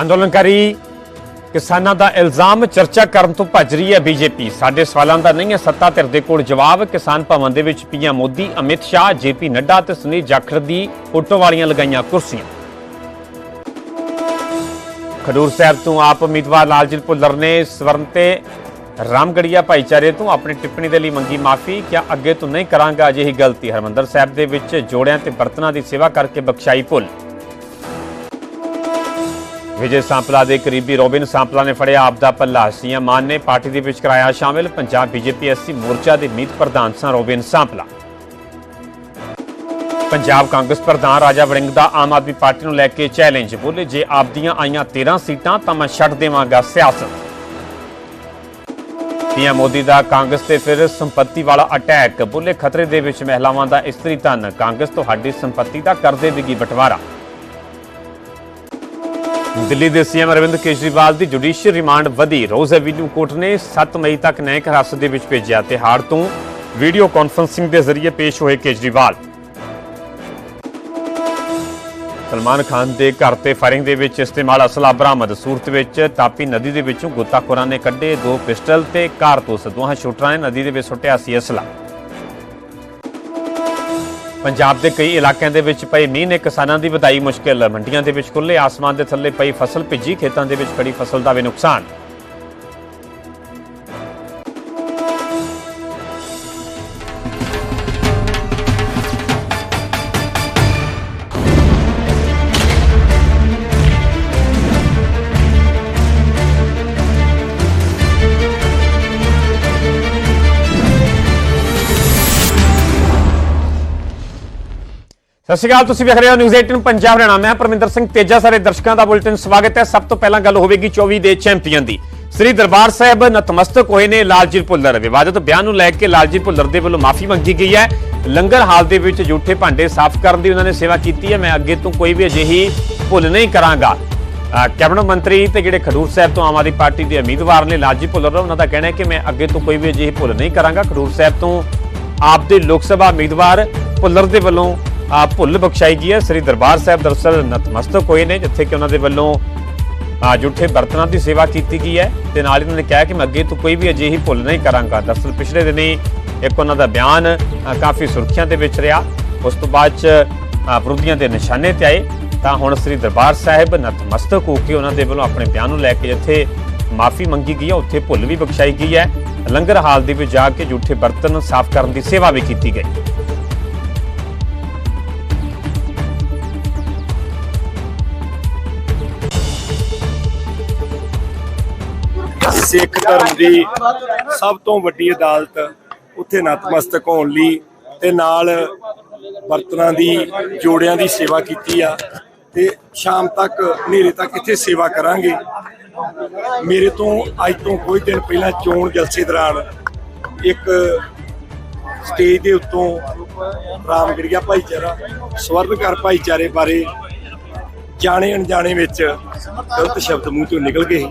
ਅੰਦੋਲਨਕਾਰੀ ਕਿਸਾਨਾਂ ਦਾ ਇਲਜ਼ਾਮ ਚਰਚਾ ਕਰਨ ਤੋਂ ਭੱਜ ਰਹੀ ਹੈ ਬੀਜੇਪੀ। ਸਾਡੇ ਸਵਾਲਾਂ ਦਾ ਨਹੀਂ ਹੈ, ਸੱਤਾ ਧਿਰ ਦੇ ਕੋਲ ਜਵਾਬ। ਕਿਸਾਨ ਭਵਨ ਦੇ ਵਿੱਚ ਪੀਐਮ ਮੋਦੀ, ਅਮਿਤ ਸ਼ਾਹ, ਜੇਪੀ ਨੱਡਾ ਤੇ ਸੁਨੀਲ ਜਾਖੜ ਦੀ ਫੋਟੋ ਵਾਲੀਆਂ ਲਗਾਈਆਂ ਕੁਰਸੀਆਂ। ਖਡੂਰ ਸਾਹਿਬ ਤੋਂ ਆਪ ਉਮੀਦਵਾਰ ਲਾਲਜੀਤ ਭੁੱਲਰ ਨੇ ਸਵਰਨ ਤੇ ਰਾਮਗੜੀਆ ਭਾਈਚਾਰੇ ਤੋਂ ਆਪਣੀ ਟਿੱਪਣੀ ਦੇ ਲਈ ਮੰਗੀ ਮਾਫੀ। ਕਿਹਾ ਅੱਗੇ ਤੋਂ ਨਹੀਂ ਕਰਾਂਗਾ ਅਜਿਹੀ ਗਲਤੀ? ਹਰਮੰਦਰ ਸਾਹਿਬ ਦੇ ਵਿੱਚ ਜੋੜਿਆਂ ਤੇ ਬਰਤਨਾਂ ਦੀ ਸੇਵਾ ਕਰਕੇ ਬਖਸ਼ਾਈ ਭੁੱਲ ਵਿਜੇ ਸਾਂਪਲਾ ਦੇ ਕਰੀਬੀ ਰੋਬਿਨ ਸਾਂਪਲਾ ਨੇ ਫੜਿਆ ਆਪ ਦਾ ਪੱਲਾ। ਸੀਐਮ ਮਾਨ ਨੇ ਪਾਰਟੀ ਦੇ ਵਿੱਚ ਕਰਾਇਆ ਸ਼ਾਮਿਲ। ਪੰਜਾਬ ਬੀਜੇਪੀ ਐਸਸੀ ਮੋਰਚਾ ਦੇ ਮੀਤ ਪ੍ਰਧਾਨ ਸਾਂ ਰੋਬਿਨ ਸਾਂਪਲਾ। ਪੰਜਾਬ ਕਾਂਗਰਸ ਪ੍ਰਧਾਨ ਰਾਜਾ ਵੜਿੰਗ ਦਾ ਆਮ ਆਦਮੀ ਪਾਰਟੀ ਨੂੰ ਲੈ ਕੇ ਚੈਲੰਜ। ਬੋਲੇ, ਜੇ ਆਪ ਦੀਆਂ ਆਈਆਂ 13 ਸੀਟਾਂ ਤਾਂ ਮੈਂ ਛੱਡ ਦੇਵਾਂਗਾ ਸਿਆਸਤ। ਪੀਐਮ ਮੋਦੀ ਦਾ ਕਾਂਗਰਸ ਤੇ ਫਿਰ ਸੰਪਤੀ ਵਾਲਾ ਅਟੈਕ। ਬੋਲੇ, ਖਤਰੇ ਦੇ ਵਿੱਚ ਮਹਿਲਾਵਾਂ ਦਾ ਇਸਤਰੀ ਧਨ। ਕਾਂਗਰਸ ਤੁਹਾਡੀ ਸੰਪਤੀ ਦਾ ਕਰ ਦੇਵੇਗੀ ਬਟਵਾਰਾ। ਦਿੱਲੀ ਦੇ ਸੀਐਮ ਅਰਵਿੰਦ ਕੇਜਰੀਵਾਲ ਦੀ ਜੁਡੀਸ਼ੀਅਲ ਰਿਮਾਂਡ ਵਧੀ। ਰੋਜ਼ ਐਵੀਨਿਊ ਕੋਰਟ ਨੇ 7 ਮਈ ਤੱਕ ਨਿਆਇਕ ਹਿਰਾਸਤ ਦੇ ਵਿੱਚ ਭੇਜਿਆ ਤੇ ਹਾੜ ਤੋਂ। ਵੀਡੀਓ ਕਾਨਫਰੰਸਿੰਗ ਦੇ ਜ਼ਰੀਏ ਪੇਸ਼ ਹੋਏ ਕੇਜਰੀਵਾਲ। ਸਲਮਾਨ ਖਾਨ ਦੇ ਘਰ ਤੇ ਫਾਇਰਿੰਗ ਦੇ ਵਿੱਚ ਇਸਤੇਮਾਲ ਅਸਲਾ ਬਰਾਮਦ। ਸੂਰਤ ਵਿੱਚ ਤਾਪੀ ਨਦੀ ਦੇ ਵਿੱਚੋਂ ਗੋਤਾਖੋਰਾਂ ਨੇ ਕੱਢੇ ਦੋ ਪਿਸਟਲ ਤੇ ਕਾਰਤੂਸ ਦੋਹਾਂ ਸ਼ੂਟਰਾਂ ਨੇ ਨਦੀ ਦੇ ਵਿੱਚ ਸੁੱਟਿਆ ਸੀ ਅਸਲਾ। ਪੰਜਾਬ ਦੇ ਕਈ ਇਲਾਕਿਆਂ ਦੇ ਵਿੱਚ ਪਏ ਮੀਂਹ ਨੇ ਕਿਸਾਨਾਂ ਦੀ ਵਧਾਈ ਮੁਸ਼ਕਿਲ, ਮੰਡੀਆਂ ਦੇ ਵਿੱਚ ਖੁੱਲੇ ਆਸਮਾਨ ਦੇ ਥੱਲੇ ਪਈ ਫਸਲ ਭਿੱਜੀ, ਖੇਤਾਂ ਦੇ ਵਿੱਚ ਖੜੀ ਫਸਲ ਦਾ ਵੀ ਨੁਕਸਾਨ। ਸਤਿ ਸ਼੍ਰੀ ਅਕਾਲ, ਤੁਸੀਂ ਵੇਖ ਰਹੇ ਹੋ ਨਿਊਜ਼ 18 ਪੰਜਾਬ। ਹਰਿਆਣਾ ਮੈਂ ਪਰਮਿੰਦਰ ਸਿੰਘ ਤੇਜਾ। ਸਾਰੇ ਦਰਸ਼ਕਾਂ ਦਾ ਬੁਲੇਟਿਨ ਸਵਾਗਤ ਹੈ। ਸਭ ਤੋਂ ਪਹਿਲਾਂ ਗੱਲ ਹੋਵੇਗੀ 24 ਦੇ ਚੈਂਪੀਅਨ ਦੀ। ਸ੍ਰੀ ਦਰਬਾਰ ਸਾਹਿਬ ਨਤਮਸਤਕ ਹੋਏ ਨੇ ਲਾਲਜੀਤ ਭੁੱਲਰ। ਵਿਵਾਦਤ ਬਿਆਨ ਨੂੰ ਲੈ ਕੇ ਲਾਲਜੀਤ ਭੁੱਲਰ ਦੇ ਵੱਲੋਂ ਮਾਫੀ ਮੰਗੀ ਗਈ ਹੈ। ਲੰਗਰ ਹਾਲ ਦੇ ਵਿੱਚ ਝੂਠੇ ਭਾਂਡੇ ਸਾਫ਼ ਕਰਨ ਦੀ ਉਹਨਾਂ ਨੇ ਸੇਵਾ ਕੀਤੀ ਹੈ। ਮੈਂ ਅੱਗੇ ਤੋਂ ਕੋਈ ਵੀ ਅਜਿਹੀ ਭੁੱਲ ਨਹੀਂ ਕਰਾਂਗਾ। ਕੈਬਨਿਟ ਮੰਤਰੀ ਤੇ ਜਿਹੜੇ ਖਡੂਰ ਸਾਹਿਬ ਤੋਂ ਆਮ ਆਦਮੀ ਪਾਰਟੀ ਦੇ ਉਮੀਦਵਾਰ ਨੇ ਲਾਲਜੀਤ ਭੁੱਲਰ ਉਹਨਾਂ ਦਾ ਕਹਿਣਾ ਹੈ ਕਿ ਮੈਂ ਅੱਗੇ ਤੋਂ ਕੋਈ ਵੀ ਅਜਿਹੀ ਭੁੱਲ ਨਹੀਂ ਕਰਾਂਗਾ। ਖਡੂਰ ਸਾਹਿਬ ਤੋਂ ਆਪ ਦੇ ਲੋਕ ਸਭਾ ਉਮੀਦਵਾਰ ਭੁੱਲਰ ਦੇ ਵੱਲੋਂ ਆ ਭੁੱਲ ਬਖਸ਼ਾਈ ਗਈ ਹੈ। ਸ੍ਰੀ ਦਰਬਾਰ ਸਾਹਿਬ ਦਰਅਸਲ ਨਤਮਸਤਕ ਹੋਏ ਨੇ, ਜਿੱਥੇ ਕਿ ਉਹਨਾਂ ਦੇ ਵੱਲੋਂ ਆ ਝੂਠੇ ਬਰਤਨਾਂ ਦੀ ਸੇਵਾ ਕੀਤੀ ਗਈ ਹੈ ਤੇ ਨਾਲ ਇਹਨਾਂ ਨੇ ਕਿਹਾ ਕਿ ਮੈਂ ਅੱਗੇ ਤੋਂ ਕੋਈ ਵੀ ਅਜਿਹੀ ਭੁੱਲ ਨਹੀਂ ਕਰਾਂਗਾ। ਦਰਅਸਲ ਪਿਛਲੇ ਦਿਨੀ ਇੱਕ ਉਹਨਾਂ ਦਾ ਬਿਆਨ ਕਾਫੀ ਸੁਰਖੀਆਂ ਦੇ ਵਿੱਚ ਰਿਹਾ। ਉਸ ਤੋਂ ਬਾਅਦ ਚ ਵਿਰੋਧੀਆਂ ਦੇ ਨਿਸ਼ਾਨੇ ਤੇ ਆਏ। ਤਾਂ ਹੁਣ ਸ੍ਰੀ ਦਰਬਾਰ ਸਾਹਿਬ ਨਤਮਸਤਕ ਹੋ ਕੇ ਉਹਨਾਂ ਦੇ ਵੱਲੋਂ ਆਪਣੇ ਬਿਆਨ ਨੂੰ ਲੈ ਕੇ ਜਿੱਥੇ ਮਾਫੀ ਮੰਗੀ ਗਈ ਹੈ, ਉੱਥੇ ਭੁੱਲ ਵੀ ਬਖਸ਼ਾਈ ਗਈ ਹੈ। ਲੰਗਰ ਹਾਲ ਦੇ ਵਿੱਚ ਜਾ ਕੇ ਜੂਠੇ ਬਰਤਨ ਸਾਫ਼ ਕਰਨ ਦੀ ਸੇਵਾ ਵੀ ਕੀਤੀ ਗਈ। ਸਿੱਖ ਧਰਮ ਦੀ ਸਭ ਤੋਂ ਵੱਡੀ ਅਦਾਲਤ ਉੱਥੇ ਨਤਮਸਤਕ ਹੋਣ ਲਈ ਤੇ ਨਾਲ ਬਰਤਨਾਂ ਦੀ, ਜੋੜਿਆਂ ਦੀ ਸੇਵਾ ਕੀਤੀ ਆ ਤੇ ਸ਼ਾਮ ਤੱਕ, ਹਨੇਰੇ ਤੱਕ ਇੱਥੇ ਸੇਵਾ ਕਰਾਂਗੇ। ਮੇਰੇ ਤੋਂ ਅੱਜ ਤੋਂ ਕੁਝ ਦਿਨ ਪਹਿਲਾਂ ਚੋਣ ਜਲਸੇ ਦੌਰਾਨ ਇੱਕ ਸਟੇਜ ਦੇ ਉੱਤੋਂ ਰਾਮਗੜੀਆ ਭਾਈਚਾਰਾ, ਸਵਰਨਕਾਰ ਭਾਈਚਾਰੇ ਬਾਰੇ ਜਾਣੇ ਅਣਜਾਣੇ ਵਿੱਚ ਗਲਤ ਸ਼ਬਦ ਮੂੰਹ ਤੋਂ ਨਿਕਲ ਗਏ।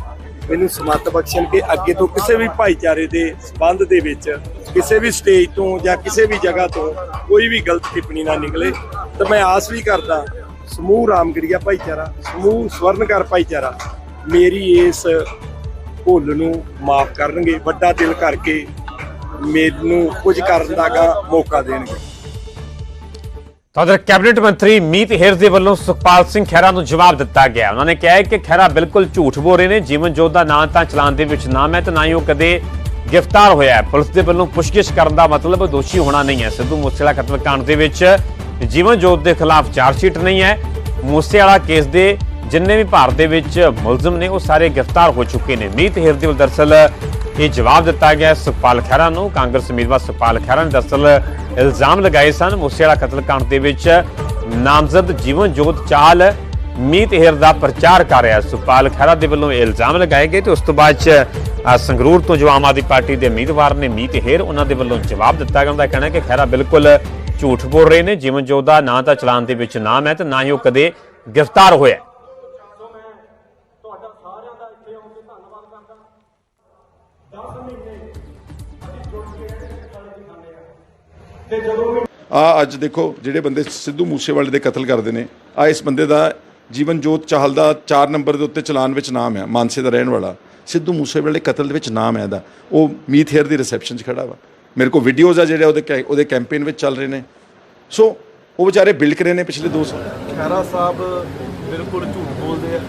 ਮੈਨੂੰ ਸਮੱਤ ਬਖਸ਼ਣ ਕਿ ਅੱਗੇ ਤੋਂ ਕਿਸੇ ਵੀ ਭਾਈਚਾਰੇ ਦੇ ਸਬੰਧ ਦੇ ਵਿੱਚ, ਕਿਸੇ ਵੀ ਸਟੇਜ ਤੋਂ ਜਾਂ ਕਿਸੇ ਵੀ ਜਗ੍ਹਾ ਤੋਂ ਕੋਈ ਵੀ ਗਲਤ ਟਿੱਪਣੀ ਨਾ ਨਿਕਲੇ, ਤਾਂ ਮੈਂ ਆਸ ਵੀ ਕਰਦਾ, ਸਮੂਹ ਰਾਮਗੜੀਆ ਭਾਈਚਾਰਾ, ਸਮੂਹ ਸਵਰਨਕਾਰ ਭਾਈਚਾਰਾ ਮੇਰੀ ਇਸ ਭੁੱਲ ਨੂੰ ਮਾਫ ਕਰਨਗੇ, ਵੱਡਾ ਦਿਲ ਕਰਕੇ ਮੈਨੂੰ ਕੁਝ ਕਰਨ ਦਾ ਮੌਕਾ ਦੇਣਗੇ। ਤਾਂ ਉਧਰ ਕੈਬਨਿਟ ਮੰਤਰੀ ਮੀਤ ਹੇਰ ਦੇ ਵੱਲੋਂ ਸੁਖਪਾਲ ਸਿੰਘ ਖਹਿਰਾ ਨੂੰ ਜਵਾਬ ਦਿੱਤਾ ਗਿਆ। ਉਹਨਾਂ ਨੇ ਕਿਹਾ ਕਿ ਖਹਿਰਾ ਬਿਲਕੁਲ ਝੂਠ ਬੋਲ ਰਹੇ ਨੇ, ਜੀਵਨ ਜੋਤ ਦਾ ਨਾਂ ਤਾਂ ਚਲਾਨ ਦੇ ਵਿੱਚ ਨਾਮ ਹੈ ਤੇ ਨਾ ਹੀ ਉਹ ਕਦੇ ਗ੍ਰਿਫਤਾਰ ਹੋਇਆ ਹੈ। ਪੁਲਿਸ ਦੇ ਵੱਲੋਂ ਪੁੱਛਗਿੱਛ ਕਰਨ ਦਾ ਮਤਲਬ ਦੋਸ਼ੀ ਹੋਣਾ ਨਹੀਂ ਹੈ। ਸਿੱਧੂ ਮੂਸੇਵਾਲਾ ਕਤਲकांड ਦੇ ਵਿੱਚ ਜੀਵਨ ਜੋਤ ਦੇ ਖਿਲਾਫ ਚਾਰਜ ਸ਼ੀਟ ਨਹੀਂ ਹੈ। ਮੂਸੇਵਾਲਾ ਕੇਸ ਦੇ ਜਿੰਨੇ ਵੀ ਭਾਰਤ ਦੇ ਵਿੱਚ ਮੁਲਜ਼ਮ ਨੇ, ਉਹ ਸਾਰੇ ਗ੍ਰਿਫਤਾਰ ਹੋ ਚੁੱਕੇ ਨੇ। ਮੀਤ ਹੇਰ ਦੇ ਵੱਲੋਂ ਦਰਅਸਲ ਇਹ ਜਵਾਬ ਦਿੱਤਾ ਗਿਆ ਸੁਖਪਾਲ ਖਹਿਰਾ ਨੂੰ ਕਾਂਗਰਸ ਉਮੀਦਵਾਰ ਸੁਖਪਾਲ ਖਹਿਰਾ ਨੇ ਦਰਅਸਲ ਇਲਜ਼ਾਮ ਲਗਾਏ ਸਨ। ਮੂਸੇਵਾਲਾ ਕਤਲकांड ਦੇ ਵਿੱਚ ਨਾਮਜ਼ਦ ਜੀਵਨ ਜੋਤ ਚਾਲ ਮੀਤ ਹੇਰ ਦਾ ਪ੍ਰਚਾਰ ਕਰ ਰਿਹਾ ਸੁਖਪਾਲ ਖਹਿਰਾ ਦੇ ਵੱਲੋਂ ਇਹ ਇਲਜ਼ਾਮ ਲਗਾਏ ਗਏ ਤੇ ਉਸ ਤੋਂ ਬਾਅਦ ਚ ਸੰਗਰੂਰ ਤੋਂ ਜੋ ਆਮ ਆਦਮੀ ਪਾਰਟੀ ਦੇ ਉਮੀਦਵਾਰ ਨੇ ਮੀਤ ਹੇਰ, ਉਹਨਾਂ ਦੇ ਵੱਲੋਂ ਜਵਾਬ ਦਿੱਤਾ ਗਿਆ। ਉਹਦਾ ਕਹਿਣਾ ਕਿ ਖਹਿਰਾ ਬਿਲਕੁਲ ਝੂਠ ਬੋਲ ਰਹੇ ਨੇ। ਜੀਵਨ ਜੋਤ ਦਾ ਨਾਂ ਤਾਂ ਚਲਾਨ ਦੇ ਵਿੱਚ ਨਾਮ ਹੈ ਤੇ ਨਾ ਹੀ ਉਹ ਕਦੇ ਗ੍ਰਿਫਤਾਰ ਹੋਇਆ ਹੈ। ਆ ਅੱਜ ਦੇਖੋ ਜਿਹੜੇ ਬੰਦੇ ਸਿੱਧੂ ਮੂਸੇਵਾਲੇ ਦੇ ਕਤਲ ਕਰਦੇ ਨੇ ਆ ਇਸ ਬੰਦੇ ਦਾ ਜੀਵਨ ਜੋਤ ਚਾਹਲ ਦਾ 4 ਨੰਬਰ ਦੇ ਉੱਤੇ ਚਲਾਨ ਵਿੱਚ ਨਾਮ ਹੈ ਮਾਨਸੇ ਦਾ ਰਹਿਣ ਵਾਲਾ। ਸਿੱਧੂ ਮੂਸੇਵਾਲੇ ਦੇ ਕਤਲ ਦੇ ਵਿੱਚ ਨਾਮ ਹੈ ਇਹਦਾ। ਉਹ ਮੀਤ ਹੇਅਰ ਦੀ ਰਿਸੈਪਸ਼ਨ 'ਚ ਖੜਾ ਵਾ। ਮੇਰੇ ਕੋਲ ਵੀਡੀਓਜ਼ ਆ ਜਿਹੜੇ ਉਹਦੇ ਉਹਦੇ ਕੈਂਪੇਨ ਵਿੱਚ ਚੱਲ ਰਹੇ ਨੇ। ਸੋ ਉਹ ਵਿਚਾਰੇ ਬਿਲਕ ਰਹੇ ਨੇ ਪਿਛਲੇ 2 ਸਾਲ। ਖਹਿਰਾ ਸਾਹਿਬ ਬਿਲਕੁਲ ਝੂਠ ਬੋਲਦੇ ਆ।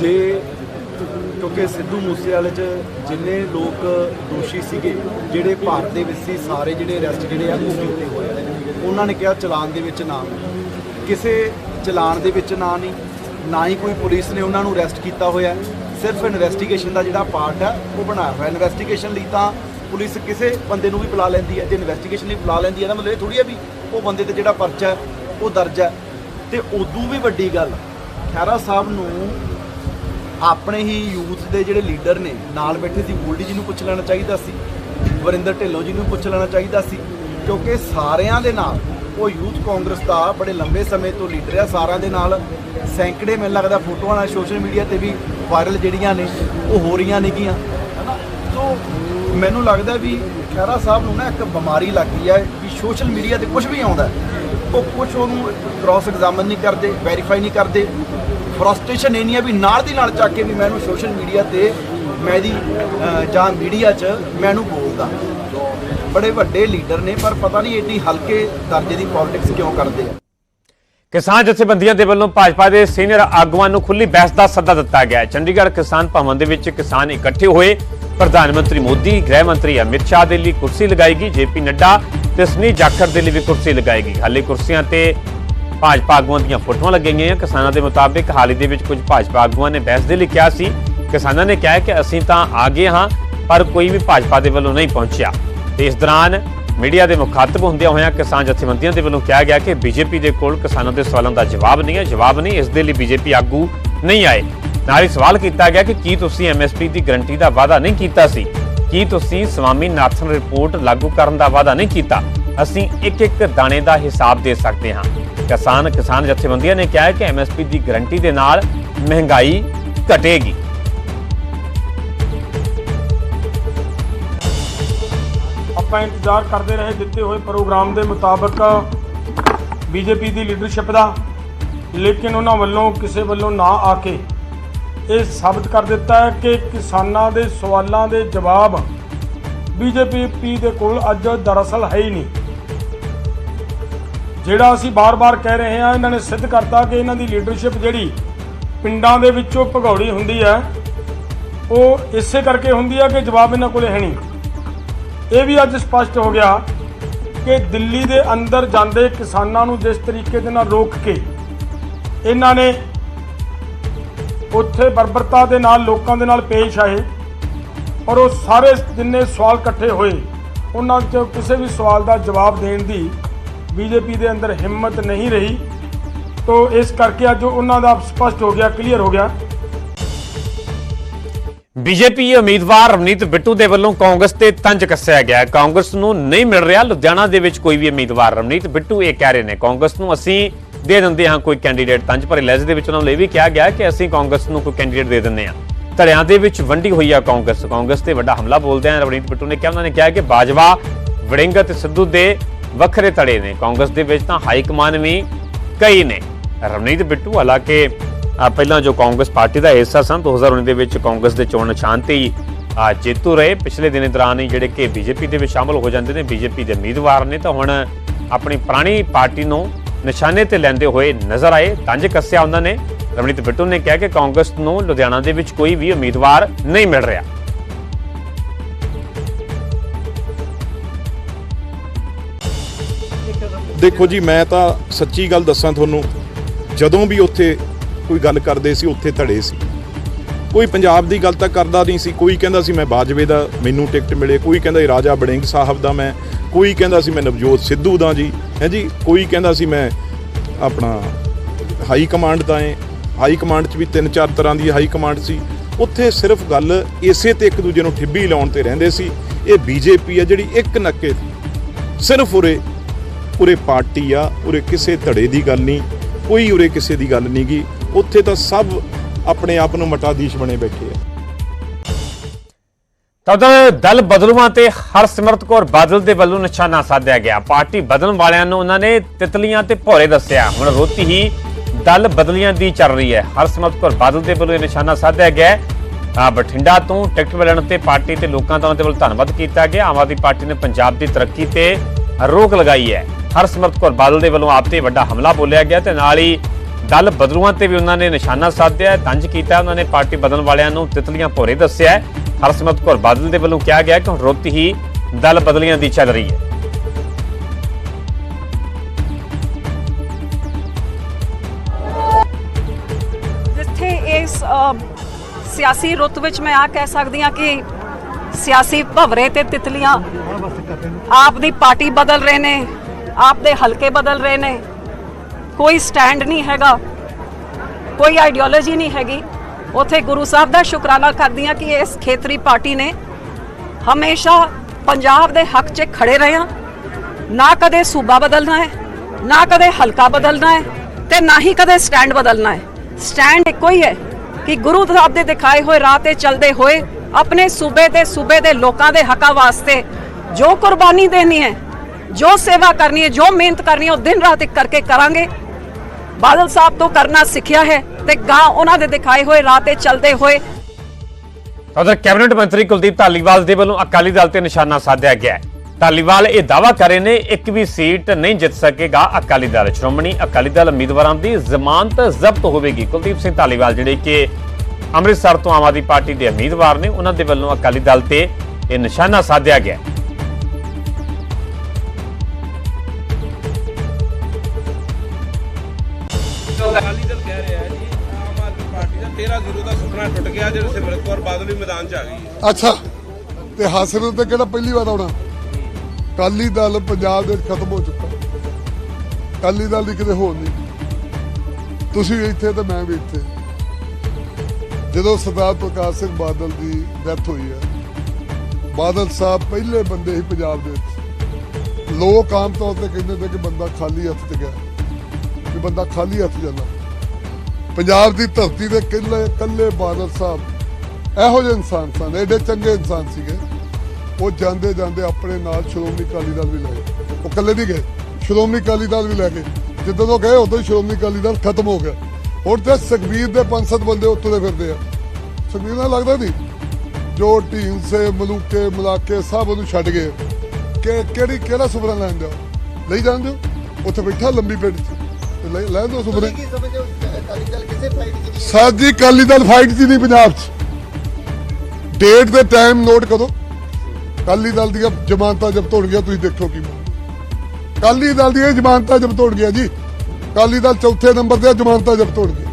ਜੇ ਕਿਉਂਕਿ ਸਿੱਧੂ ਮੂਸੇਵਾਲੇ 'ਚ ਜਿੰਨੇ ਲੋਕ ਦੋਸ਼ੀ ਸੀਗੇ, ਜਿਹੜੇ ਭਾਰਤ ਦੇ ਵਿੱਚ ਸੀ, ਸਾਰੇ ਜਿਹੜੇ ਅਰੈਸਟ ਜਿਹੜੇ ਆ, ਉਹ ਕੀਤੇ ਹੋਏ ਆ। ਉਹਨਾਂ ਨੇ ਕਿਹਾ ਚਲਾਨ ਦੇ ਵਿੱਚ ਨਾਮ ਨਹੀਂ। ਕਿਸੇ ਚਲਾਨ ਦੇ ਵਿੱਚ ਨਾਂ ਨਹੀਂ, ਨਾ ਹੀ ਕੋਈ ਪੁਲਿਸ ਨੇ ਉਹਨਾਂ ਨੂੰ ਅਰੈਸਟ ਕੀਤਾ ਹੋਇਆ। ਸਿਰਫ ਇਨਵੈਸਟੀਗੇਸ਼ਨ ਦਾ ਜਿਹੜਾ ਪਾਰਟ ਹੈ ਉਹ ਬਣਾਇਆ ਹੋਇਆ ਇਨਵੈਸਟੀਗੇਸ਼ਨ ਲਈ ਤਾਂ ਪੁਲਿਸ ਕਿਸੇ ਬੰਦੇ ਨੂੰ ਵੀ ਬੁਲਾ ਲੈਂਦੀ ਹੈ ਜੇ ਇਨਵੈਸਟੀਗੇਸ਼ਨ ਲਈ ਬੁਲਾ ਲੈਂਦੀ ਹੈ ਨਾ ਮਤਲਬ ਇਹ ਥੋੜੀ ਹੈ ਵੀ ਉਹ ਬੰਦੇ ਤੇ ਜਿਹੜਾ ਪਰਚਾ ਹੈ, ਉਹ ਦਰਜ ਹੈ। ਤੇ ਉਦੋਂ ਵੀ ਵੱਡੀ ਗੱਲ, ਖਹਿਰਾ ਸਾਹਿਬ ਨੂੰ ਆਪਣੇ ਹੀ ਯੂਥ ਦੇ ਜਿਹੜੇ ਲੀਡਰ ਨੇ, ਨਾਲ ਬੈਠੇ ਸੀ ਗੋਲਡੀ ਜੀ ਨੂੰ ਪੁੱਛ ਲੈਣਾ ਚਾਹੀਦਾ ਸੀ, ਵਰਿੰਦਰ ਢਿੱਲੋਂ ਜੀ ਨੂੰ ਪੁੱਛ ਲੈਣਾ ਚਾਹੀਦਾ ਸੀ, ਕਿਉਂਕਿ ਸਾਰਿਆਂ ਦੇ ਨਾਲ, ਉਹ ਯੂਥ ਕਾਂਗਰਸ ਦਾ ਬੜੇ ਲੰਬੇ ਸਮੇਂ ਤੋਂ ਲੀਡਰ ਆ, ਸਾਰਿਆਂ ਦੇ ਨਾਲ ਸੈਂਕੜੇ ਮੈਨੂੰ ਲੱਗਦਾ ਫੋਟੋਆਂ ਨਾਲ ਸੋਸ਼ਲ ਮੀਡੀਆ ਤੇ ਵੀ ਵਾਇਰਲ ਜਿਹੜੀਆਂ ਨੇ, ਉਹ ਹੋ ਰਹੀਆਂ ਨੇਗੀਆਂ, ਹਨਾ? ਸੋ ਮੈਨੂੰ ਲੱਗਦਾ ਵੀ ਖਹਿਰਾ ਸਾਹਿਬ ਨੂੰ ਨਾ ਇੱਕ ਬਿਮਾਰੀ ਲੱਗ ਗਈ ਹੈ ਕਿ ਸੋਸ਼ਲ ਮੀਡੀਆ ਤੇ ਕੁਝ ਵੀ ਆਉਂਦਾ, ਉਹ ਕੁਝ ਉਹਨੂੰ ਕ੍ਰਾਸ ਐਗਜ਼ਾਮਨ ਨਹੀਂ ਕਰਦੇ ਵੈਰੀਫਾਈ ਨਹੀਂ ਕਰਦੇ ਫਰਸਟ੍ਰੇਸ਼ਨ ਇੰਨੀ ਹੈ ਵੀ ਨਾਲ ਦੀ ਨਾਲ ਚੱਕ ਕੇ ਵੀ ਮੈਂ ਸੋਸ਼ਲ ਮੀਡੀਆ ਤੇ ਮੈਂ ਦੀ ਜਾਂ ਮੀਡੀਆ 'ਚ ਮੈਂ ਬੋਲਦਾ। ਬੜੇ ਵੱਡੇ ਲੀਡਰ ਨੇ, ਪਰ ਪਤਾ ਨਹੀਂ ਏਡੀ ਹਲਕੇ ਦਰਜੇ ਦੀ ਪੋਲਿਟਿਕਸ ਕਿਉਂ ਕਰਦੇ ਆ। ਕਿਸਾਨ ਜਥੇਬੰਦੀਆਂ ਦੇ ਵੱਲੋਂ ਭਾਜਪਾ ਦੇ ਸੀਨੀਅਰ ਆਗੂਆਂ ਨੂੰ ਖੁੱਲੀ ਬਹਿਸ ਦਾ ਸੱਦਾ ਦਿੱਤਾ ਗਿਆ ਹੈ। ਚੰਡੀਗੜ੍ਹ ਕਿਸਾਨ ਭਵਨ ਦੇ ਵਿੱਚ ਕਿਸਾਨ ਇਕੱਠੇ ਹੋਏ। ਪ੍ਰਧਾਨ ਮੰਤਰੀ ਮੋਦੀ, ਗ੍ਰਹਿ ਮੰਤਰੀ ਅਮਿਤ ਸ਼ਾਹ ਦੇ ਲਈ ਕੁਰਸੀ ਲਗਾਏਗੀ ਜੇਪੀ ਨੱਡਾ ਤੇ ਸੁਨੀਲ ਜਾਖੜ ਦੇ ਲਈ ਵੀ ਕੁਰਸੀ ਲਗਾਏਗੀ ਹਾਲੇ ਕੁਰਸੀਆਂ ਤੇ ਭਾਜਪਾ ਆਗੂਆਂ ਦੀਆਂ ਫੋਟੋਆਂ ਲੱਗੀਆਂ ਗਈਆਂ। ਕਿਸਾਨਾਂ ਦੇ ਮੁਤਾਬਿਕ ਹਾਲ ਹੀ ਦੇ ਵਿੱਚ ਕੁਝ ਭਾਜਪਾ ਆਗੂਆਂ ਨੇ ਬਹਿਸ ਦੇ ਲਈ ਕਿਹਾ ਸੀ। ਕਿਸਾਨਾਂ ਨੇ ਕਿਹਾ ਕਿ ਅਸੀਂ ਤਾਂ ਆ ਗਏ ਹਾਂ, ਪਰ ਕੋਈ ਵੀ ਭਾਜਪਾ ਦੇ ਵੱਲੋਂ ਨਹੀਂ ਪਹੁੰਚਿਆ। ਤੇ ਇਸ ਦੌਰਾਨ ਮੀਡੀਆ ਦੇ ਮੁਖਾਤਬ ਹੁੰਦਿਆਂ ਹੋਇਆਂ ਕਿਸਾਨ ਜਥੇਬੰਦੀਆਂ ਦੇ ਵੱਲੋਂ ਕਿਹਾ ਗਿਆ ਕਿ ਬੀਜੇਪੀ ਦੇ ਕੋਲ ਕਿਸਾਨਾਂ ਦੇ ਸਵਾਲਾਂ ਦਾ ਜਵਾਬ ਨਹੀਂ ਹੈ। ਜਵਾਬ ਨਹੀਂ, ਇਸ ਦੇ ਲਈ ਬੀਜੇਪੀ ਆਗੂ ਨਹੀਂ ਆਏ। ਨਾਲ ਹੀ ਸਵਾਲ ਕੀਤਾ ਗਿਆ ਕਿ ਕੀ ਤੁਸੀਂ ਐਮਐਸਪੀ ਦੀ ਗਰੰਟੀ ਦਾ ਵਾਅਦਾ ਨਹੀਂ ਕੀਤਾ ਸੀ? ਕੀ ਤੁਸੀਂ ਸਵਾਮੀ ਨਾਥਨ ਰਿਪੋਰਟ ਲਾਗੂ ਕਰਨ ਦਾ ਵਾਅਦਾ ਨਹੀਂ ਕੀਤਾ? ਅਸੀਂ ਇੱਕ ਇੱਕ ਦਾਣੇ ਦਾ ਹਿਸਾਬ ਦੇ ਸਕਦੇ ਹਾਂ। ਕਿਸਾਨ ਕਿਸਾਨ ਜਥੇਬੰਦੀਆਂ ਨੇ ਕਿਹਾ ਹੈ ਕਿ ਐਮਐਸਪੀ ਦੀ ਗਰੰਟੀ ਦੇ ਨਾਲ ਮਹਿੰਗਾਈ ਘਟੇਗੀ। ਆਪਾਂ ਇੰਤਜ਼ਾਰ ਕਰਦੇ ਰਹੇ ਦਿੱਤੇ ਹੋਏ ਪ੍ਰੋਗਰਾਮ ਦੇ ਮੁਤਾਬਕ ਬੀਜੇਪੀ ਦੀ ਲੀਡਰਸ਼ਿਪ ਦਾ, ਲੇਕਿਨ ਉਹਨਾਂ ਵੱਲੋਂ ਕਿਸੇ ਵੱਲੋਂ ਨਾ ਆ ਕੇ ਇਹ ਸਾਬਤ ਕਰ ਦਿੱਤਾ ਹੈ ਕਿ ਕਿਸਾਨਾਂ ਦੇ ਸਵਾਲਾਂ ਦੇ ਜਵਾਬ ਬੀਜੇਪੀ ਦੇ ਕੋਲ ਅੱਜ ਦਰਅਸਲ ਹੈ ਹੀ ਨਹੀਂ। ਜਿਹੜਾ ਅਸੀਂ ਬਾਰ-ਬਾਰ ਕਹਿ ਰਹੇ ਹਾਂ, ਇਹਨਾਂ ਨੇ ਸਿੱਧ ਕਰਤਾ ਕਿ ਇਹਨਾਂ ਦੀ ਲੀਡਰਸ਼ਿਪ ਜਿਹੜੀ ਪਿੰਡਾਂ ਦੇ ਵਿੱਚੋਂ ਭਗੌੜੀ ਹੁੰਦੀ ਹੈ, ਉਹ ਇਸੇ ਕਰਕੇ ਹੁੰਦੀ ਹੈ ਕਿ ਜਵਾਬ ਇਹਨਾਂ ਕੋਲੇ ਹੈ ਨਹੀਂ। ਇਹ ਵੀ ਅੱਜ ਸਪਸ਼ਟ ਹੋ ਗਿਆ ਕਿ ਦਿੱਲੀ ਦੇ ਅੰਦਰ ਜਾਂਦੇ ਕਿਸਾਨਾਂ ਨੂੰ ਜਿਸ ਤਰੀਕੇ ਦੇ ਨਾਲ ਰੋਕ ਕੇ ਇਹਨਾਂ ਨੇ ਉੱਥੇ ਬਰਬਰਤਾ ਦੇ ਨਾਲ, ਲੋਕਾਂ ਦੇ ਨਾਲ ਪੇਸ਼ ਆਏ ਔਰ ਉਹ ਸਾਰੇ ਜਿੰਨੇ ਸਵਾਲ ਇਕੱਠੇ ਹੋਏ, ਉਹਨਾਂ 'ਚ ਕਿਸੇ ਵੀ ਸਵਾਲ ਦਾ ਜਵਾਬ ਦੇਣ ਦੀ ਬੀਜੇਪੀ ਦੇ ਅੰਦਰ ਹਿੰਮਤ ਨਹੀਂ ਰਹੀ, ਤੋਂ ਇਸ ਕਰਕੇ ਅੱਜ ਉਹਨਾਂ ਦਾ ਸਪਸ਼ਟ ਹੋ ਗਿਆ, ਕਲੀਅਰ ਹੋ ਗਿਆ। ਬੀਜੇਪੀ ਉਮੀਦਵਾਰ ਰਵਨੀਤ ਬਿੱਟੂ ਦੇ ਵੱਲੋਂ ਕਾਂਗਰਸ ਤੇ ਤੰਜ ਕੱਸਿਆ ਗਿਆ। ਕਾਂਗਰਸ ਨੂੰ ਨਹੀਂ ਮਿਲ ਰਿਹਾ। ਲੁਧਿਆਣਾ ਦੇ ਵਿੱਚ ਕੋਈ ਵੀ ਉਮੀਦਵਾਰ, ਰਵਨੀਤ ਬਿੱਟੂ ਇਹ ਕਹਿ ਰਹੇ ਨੇ, ਕਾਂਗਰਸ ਨੂੰ ਅਸੀਂ ਦੇ ਦਿੰਦੇ ਹਾਂ ਕੋਈ ਕੈਂਡੀਡੇਟ ਤੰਜ, ਪਰ ਲਹਿਜੇ ਦੇ ਵਿੱਚ ਉਹਨਾਂ ਨੂੰ ਇਹ ਵੀ ਕਿਹਾ ਗਿਆ ਕਿ ਅਸੀਂ ਕਾਂਗਰਸ ਨੂੰ ਕੋਈ ਕੈਂਡੀਡੇਟ ਦੇ ਦਿੰਦੇ ਹਾਂ। ਧੜਿਆਂ ਦੇ ਵਿੱਚ ਵੰਡੀ ਹੋਈ ਆ ਕਾਂਗਰਸ। ਕਾਂਗਰਸ ਤੇ ਵੱਡਾ ਹਮਲਾ ਬੋਲਦੇ ਆ ਰਵਨੀਤ ਬਿੱਟੂ ਨੇ ਕਿਹਾ, ਉਹਨਾਂ ਨੇ ਕਿਹਾ ਕਿ ਬਾਜਵਾ ਵੜਿੰਗ ਤੇ ਸਿੱਧੂ ਦੇ ਵੱਖਰੇ ਧੜੇ ਨੇ। ਕਾਂਗਰਸ ਦੇ ਵਿੱਚ ਤਾਂ ਹਾਈ ਕਮਾਨ ਵੀ ਕਈ ਨੇ। ਰਵਨੀਤ ਬਿੱਟੂ, ਹਾਲਾਂਕਿ ਪਹਿਲਾਂ ਜੋ ਕਾਂਗਰਸ ਪਾਰਟੀ ਦਾ ਹਿੱਸਾ ਸਨ 2019 ਦੇ ਵਿੱਚ ਕਾਂਗਰਸ ਦੇ ਚੋਣ ਨਿਸ਼ਾਨ ਤੇ ਹੀ ਜੇਤੂ ਰਹੇ। ਪਿਛਲੇ ਦਿਨੇ ਦੌਰਾਨ ਹੀ ਜਿਹੜੇ ਕਿ ਬੀਜੇਪੀ ਦੇ ਵਿੱਚ ਸ਼ਾਮਲ ਹੋ ਜਾਂਦੇ ਨੇ। ਬੀਜੇਪੀ ਦੇ ਉਮੀਦਵਾਰ ਨੇ ਤਾਂ ਹੁਣ ਆਪਣੀ ਪੁਰਾਣੀ ਪਾਰਟੀ ਨੂੰ ਨਿਸ਼ਾਨੇ ਤੇ ਲੈਂਦੇ ਹੋਏ ਨਜ਼ਰ ਆਏ। ਤੰਜ ਕੱਸਿਆ ਉਹਨਾਂ ਨੇ। ਰਵਨੀਤ ਬਿੱਟੂ ਨੇ ਕਿਹਾ ਕਿ ਕਾਂਗਰਸ ਨੂੰ ਲੁਧਿਆਣਾ ਦੇ ਵਿੱਚ ਕੋਈ ਵੀ ਉਮੀਦਵਾਰ ਨਹੀਂ ਮਿਲ ਰਿਹਾ। ਦੇਖੋ ਜੀ, ਮੈਂ ਤਾਂ ਸੱਚੀ ਗੱਲ ਦੱਸਾਂ ਤੁਹਾਨੂੰ, ਜਦੋਂ ਵੀ ਉੱਥੇ ਕੋਈ ਗੱਲ ਕਰਦੇ ਸੀ, ਉੱਥੇ ਧੜੇ ਸੀ। ਕੋਈ ਪੰਜਾਬ ਦੀ ਗੱਲ ਤਾਂ ਕਰਦਾ ਨਹੀਂ ਸੀ, ਕੋਈ ਕਹਿੰਦਾ ਸੀ ਮੈਂ ਬਾਜਵੇ ਦਾ, ਮੈਨੂੰ ਟਿਕਟ ਮਿਲੇ, ਕੋਈ ਕਹਿੰਦਾ ਸੀ ਰਾਜਾ ਬੜਿੰਗ ਸਾਹਿਬ ਦਾ ਮੈਂ, ਕੋਈ ਕਹਿੰਦਾ ਸੀ ਮੈਂ ਨਵਜੋਤ ਸਿੱਧੂ ਦਾ ਜੀ, ਹੈ ਜੀ, ਕੋਈ ਕਹਿੰਦਾ ਸੀ ਮੈਂ ਆਪਣਾ ਹਾਈ ਕਮਾਂਡ ਦਾ ਹੈ ਹਾਈ ਕਮਾਂਡ 'ਚ ਵੀ ਤਿੰਨ ਚਾਰ ਤਰ੍ਹਾਂ ਦੀ ਹਾਈ ਕਮਾਂਡ ਸੀ। ਉੱਥੇ ਸਿਰਫ ਗੱਲ ਇਸੇ ਤੇ ਇੱਕ ਦੂਜੇ ਨੂੰ ਠਿੱਬੀ ਲਾਉਣ ਤੇ ਰਹਿੰਦੇ ਸੀ। ਇਹ ਬੀਜੇਪੀ ਆ ਜਿਹੜੀ ਇੱਕ ਨੱਕੇ, ਸਿਰਫ ਉਰੇ ਉਰੇ ਪਾਰਟੀ ਆ, ਉਰੇ ਕਿਸੇ ਧੜੇ ਦੀ ਗੱਲ ਨਹੀਂ, ਕੋਈ ਉਰੇ ਕਿਸੇ ਦੀ ਗੱਲ ਨਹੀਂ ਗੀ। ਉੱਥੇ ਤਾਂ ਸਭ ਆਪਣੇ ਆਪ ਨੂੰ ਮਟਾਧੀਸ਼ ਬਣੇ ਬੈਠੇ ਆ। ਤਾਂ ਦਲ ਬਦਲੂਆਂ ਤੇ ਹਰਸਿਮਰਤ ਕੌਰ ਬਾਦਲ ਦੇ ਵੱਲੋਂ ਨਿਸ਼ਾਨਾ ਸਾਧਿਆ ਗਿਆ। ਪਾਰਟੀ ਬਦਲਣ ਵਾਲਿਆਂ ਨੂੰ ਉਹਨਾਂ ਨੇ ਤਿਤਲੀਆਂ ਤੇ ਭੋਰੇ ਦੱਸਿਆ। ਹੁਣ ਰੋਤੀ ਹੀ ਦਲ ਬਦਲੀਆਂ ਦੀ ਚੱਲ ਰਹੀ ਹੈ। ਹਰਸਿਮਰਤ ਕੌਰ ਬਾਦਲ ਦੇ ਵੱਲੋਂ ਇਹ ਨਿਸ਼ਾਨਾ ਸਾਧਿਆ ਗਿਆ ਆ ਬਠਿੰਡਾ ਤੋਂ ਟਿਕਟ ਮਿਲਣ ਤੇ ਪਾਰਟੀ ਤੇ ਲੋਕਾਂ ਦਾ ਉਹਨਾਂ ਦੇ ਵੱਲੋਂ ਧੰਨਵਾਦ ਕੀਤਾ ਗਿਆ। ਆਮ ਆਦਮੀ ਪਾਰਟੀ ਨੇ ਪੰਜਾਬ ਦੀ ਤਰੱਕੀ ਤੇ ਰੋਕ ਲਗਾਈ ਹੈ। ਹਰਸਿਮਰਤ ਕੌਰ ਬਾਦਲ ਦੇ ਵੱਲੋਂ ਆਪ ਤੇ ਵੱਡਾ ਹਮਲਾ ਬੋਲਿਆ ਗਿਆ ਤੇ ਨਾਲ ਹੀ ਦਲ ਬਦਲੂਆਂ ਤੇ ਵੀ ਉਹਨਾਂ ਨੇ ਨਿਸ਼ਾਨਾ ਸਾਧਿਆ ਤੰਜ ਕੀਤਾ, ਉਹਨਾਂ ਨੇ ਪਾਰਟੀ ਬਦਲਣ ਵਾਲਿਆਂ ਨੂੰ ਤਿਤਲੀਆਂ ਭੋਰੇ ਦੱਸਿਆ ਹੈ। ਕੌਰ ਬਾਦਲ ਦੇ ਵੱਲੋਂ ਕਿਹਾ ਗਿਆ ਕਿ ਹੁਣ ਰੋਤੀ ਹੀ ਦਲ ਬਦਲੀਆਂ ਦੀ ਚੱਲ ਰਹੀ ਹੈ ਇਸ ਸਿਆਸੀ ਰੁੱਤ ਵਿੱਚ ਮੈਂ ਆ ਕਹਿ ਸਕਦੀ ਹਾਂ ਕਿ ਸਿਆਸੀ ਭਵਰੇ ਤੇ ਤਿਤਲੀਆਂ ਆਪ ਦੀ ਪਾਰਟੀ ਬਦਲ ਰਹੇ ਨੇ ਆਪਦੇ ਹਲਕੇ ਬਦਲ ਰਹੇ ਨੇ। ਕੋਈ ਸਟੈਂਡ ਨਹੀਂ ਹੈਗਾ। ਕੋਈ ਆਈਡੀਓਲੋਜੀ ਨਹੀਂ ਹੈਗੀ। ਉਥੇ ਗੁਰੂ ਸਾਹਿਬ ਦਾ ਸ਼ੁਕਰਾਨਾ ਕਰਦੀ ਹਾਂ ਕਿ ਇਸ ਖੇਤਰੀ ਪਾਰਟੀ ਨੇ ਹਮੇਸ਼ਾ ਪੰਜਾਬ ਦੇ ਹੱਕ 'ਚ ਖੜੇ ਰਹੇ ਹਾਂ। ਨਾ ਕਦੇ ਸੂਬਾ ਬਦਲਣਾ ਹੈ, ਨਾ ਕਦੇ ਹਲਕਾ ਬਦਲਣਾ ਹੈ ਤੇ ਨਾ ਹੀ ਕਦੇ ਸਟੈਂਡ ਬਦਲਣਾ ਹੈ। ਸਟੈਂਡ ਇੱਕੋ ਹੀ ਹੈ ਕਿ ਗੁਰੂ ਸਾਹਿਬ ਦੇ ਦਿਖਾਏ ਹੋਏ ਰਾਹ ਤੇ ਚੱਲਦੇ ਹੋਏ ਆਪਣੇ ਸੂਬੇ ਤੇ ਸੂਬੇ ਦੇ ਲੋਕਾਂ ਦੇ ਹੱਕਾਂ ਵਾਸਤੇ ਜੋ ਕੁਰਬਾਨੀ ਦੇਣੀ ਹੈ ਜੋ ਸੇਵਾ ਕਰਨੀ ਹੈ, ਜੋ ਮਿਹਨਤ ਕਰਨੀ ਹੈ, ਉਹ ਦਿਨ ਰਾਤ ਇੱਕ ਕਰਕੇ ਕਰਾਂਗੇ। ਬਾਦਲ ਸਾਹਿਬ ਤੋਂ ਕਰਨਾ ਸਿੱਖਿਆ ਹੈ ਤੇ ਗਾਂ ਉਹਨਾਂ ਦੇ ਦਿਖਾਏ ਹੋਏ, ਰਾਹ ਤੇ ਚੱਲਦੇ ਹੋਏ। ਉਧਰ ਕੈਬਨਿਟ ਮੰਤਰੀ ਕੁਲਦੀਪ ਧਾਲੀਵਾਲ ਦੇ ਵੱਲੋਂ ਅਕਾਲੀ ਦਲ ਤੇ ਨਿਸ਼ਾਨਾ ਸਾਧਿਆ ਗਿਆ ਹੈ। ਧਾਲੀਵਾਲ ਇਹ ਦਾਅਵਾ ਕਰੇ ਨੇ, ਇੱਕ ਵੀ ਸੀਟ ਨਹੀਂ ਜਿੱਤ ਸਕੇਗਾ ਅਕਾਲੀ ਦਲ। ਸ਼੍ਰੋਮਣੀ ਅਕਾਲੀ ਦਲ ਉਮੀਦਵਾਰਾਂ ਦੀ ਜ਼ਮਾਨਤ ਜ਼ਬਤ ਹੋਵੇਗੀ। ਕੁਲਦੀਪ ਸਿੰਘ ਧਾਲੀਵਾਲ ਜਿਹੜੇ ਕਿ ਅੰਮ੍ਰਿਤਸਰ ਤੋਂ ਆਮ ਆਦਮੀ ਪਾਰਟੀ ਦੇ ਉਮੀਦਵਾਰ ਨੇ, ਉਹਨਾਂ ਦੇ ਵੱਲੋਂ ਅਕਾਲੀ ਦਲ ਤੇ ਇਹ ਨਿਸ਼ਾਨਾ ਸਾਧਿਆ ਗਿਆ ਜ਼ੀਰੋ ਟੁੱਟ ਗਿਆ ਜਦੋਂ ਸਿਮਰਤ ਕੌਰ ਬਾਦਲ ਵੀ ਮੈਦਾਨ 'ਚ ਆ ਗਈ। ਹੈ ਅੱਛਾ, ਤੇ ਹਾਸਿਲ ਤੇ ਕਿਹੜਾ ਪਹਿਲੀ ਵਾਰ ਆਉਣਾ? ਕਾਲੀ ਦਲ ਪੰਜਾਬ ਦੇ ਵਿੱਚ ਖਤਮ ਹੋ ਚੁੱਕਾ। ਕਾਲੀ ਦਲ ਦੀ ਕਿਤੇ ਹੋਰ ਨਹੀਂ। ਤੁਸੀਂ ਵੀ ਇੱਥੇ ਤੇ ਮੈਂ ਵੀ ਇੱਥੇ। ਜਦੋਂ ਸਰਦਾਰ ਪ੍ਰਕਾਸ਼ ਸਿੰਘ ਬਾਦਲ ਦੀ ਡੈਥ ਹੋਈ ਹੈ, ਬਾਦਲ ਸਾਹਿਬ ਪਹਿਲੇ ਬੰਦੇ ਸੀ ਪੰਜਾਬ ਦੇ ਵਿੱਚ। ਲੋਕ ਆਮ ਤੌਰ ਤੇ ਕਹਿੰਦੇ ਨੇ ਕਿ ਬੰਦਾ ਖਾਲੀ ਹੱਥ ਤੇ ਗਿਆ, ਕਿ ਬੰਦਾ ਖਾਲੀ ਹੱਥ ਜਾਂਦਾ। ਪੰਜਾਬ ਦੀ ਧਰਤੀ ਦੇ ਕਿੱਲੇ ਕੱਲੇ ਬਾਦਲ ਸਾਹਿਬ ਇਹੋ ਜਿਹੇ ਇਨਸਾਨ ਸਨ, ਐਡੇ ਚੰਗੇ ਇਨਸਾਨ ਸੀਗੇ। ਉਹ ਜਾਂਦੇ ਜਾਂਦੇ ਆਪਣੇ ਨਾਲ ਸ਼੍ਰੋਮਣੀ ਅਕਾਲੀ ਦਲ ਵੀ ਲੈ ਗਏ ਉਹ ਇਕੱਲੇ ਨਹੀਂ ਗਏ, ਸ਼੍ਰੋਮਣੀ ਅਕਾਲੀ ਦਲ ਵੀ ਲੈ ਗਏ। ਜਿੱਦਾਂ ਉਹ ਗਏ, ਉਦੋਂ ਸ਼੍ਰੋਮਣੀ ਅਕਾਲੀ ਦਲ ਖਤਮ ਹੋ ਗਿਆ। ਹੁਣ ਤੇ ਸੁਖਬੀਰ ਦੇ ਪੰਜ ਸੱਤ ਬੰਦੇ ਉੱਤੋਂ ਦੇ ਫਿਰਦੇ ਆ। ਸੁਖਬੀਰ ਨਾਲ ਲੱਗਦਾ ਨਹੀਂ? ਜੋ ਢੀਂਸੇ ਮਲੂਕੇ, ਮਲਾਕੇ ਸਭ ਉਹਨੂੰ ਛੱਡ ਗਏ। ਕਿ ਕਿਹੜੀ, ਕਿਹੜਾ ਸੁਪਨਾ ਲੈਣ ਦਿਓ ਲਈ ਜਾਂਦੇ ਹੋ ਉੱਥੇ ਬੈਠਾ ਲੰਬੀ ਪੇੜ 'ਚ। ਲੈ ਲੈ ਦੋ ਸੁਪਨੇ। ਸਾਜੀ ਅਕਾਲੀ ਦਲ ਫਾਈਟ ਦੀ ਨਹੀਂ ਪੰਜਾਬ 'ਚ। ਡੇਟ ਤੇ ਟਾਈਮ ਨੋਟ ਕਰੋ। ਅਕਾਲੀ ਦਲ ਦੀਆਂ ਜ਼ਮਾਨਤਾਂ ਜ਼ਬਤ ਹੋਣਗੀਆਂ ਤੁਸੀਂ ਦੇਖੋ ਕੀ ਅਕਾਲੀ ਦਲ ਦੀਆਂ ਜ਼ਮਾਨਤਾਂ ਜ਼ਬਤ ਹੋਣਗੀਆਂ ਜੀ। ਅਕਾਲੀ ਦਲ ਚੌਥੇ ਨੰਬਰ ਤੇ ਆ, ਜ਼ਮਾਨਤਾਂ ਜ਼ਬਤ ਹੋਣਗੀਆਂ